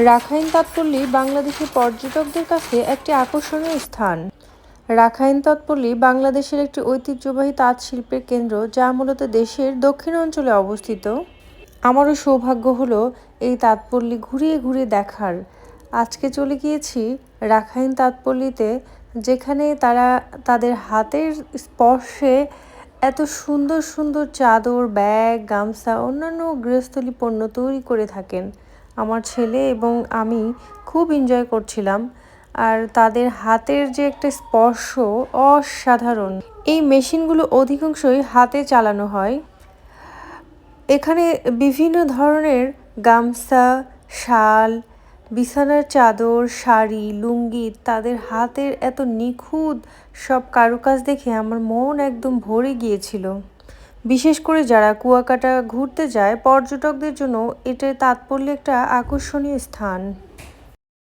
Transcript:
Rakhine তাঁতপল্লী Bangladeshi পর্যটকদের কাছে একটি আকর্ষণীয় স্থান। রাখাইন তাঁতপল্লী বাংলাদেশের একটি ঐতিহ্যবাহী তাঁত শিল্পের কেন্দ্র যা মূলত দেশের দক্ষিণ অঞ্চলে অবস্থিত। আমারও সৌভাগ্য হলো এই তাঁতপল্লী ঘুরিয়ে ঘুরিয়ে দেখার। আজকে চলে গিয়েছি রাখাইন তাঁতপল্লীতে যেখানে তারা তাদের হাতের স্পর্শে এত সুন্দর সুন্দর চাদর, ব্যাগ, গামছা, অন্যান্য গৃহস্থলী পণ্য তৈরি করে থাকেন। আমার ছেলে এবং আমি খুব এনজয় করছিলাম। আর তাদের হাতের যে একটা স্পর্শ অসাধারণ। এই মেশিনগুলো অধিকাংশই হাতে চালানো হয়। এখানে বিভিন্ন ধরনের গামছা, শাল, বিছানার চাদর, শাড়ি, লুঙ্গি তাদের হাতের এত নিখুঁত সব কারুকাজ দেখে আমার মন একদম ভরে গিয়েছিল। বিশেষ করে যারা কুয়াকাটা ঘুরতে যায় পর্যটকদের জন্য এটা তাৎপর্য একটা আকর্ষণীয় স্থান।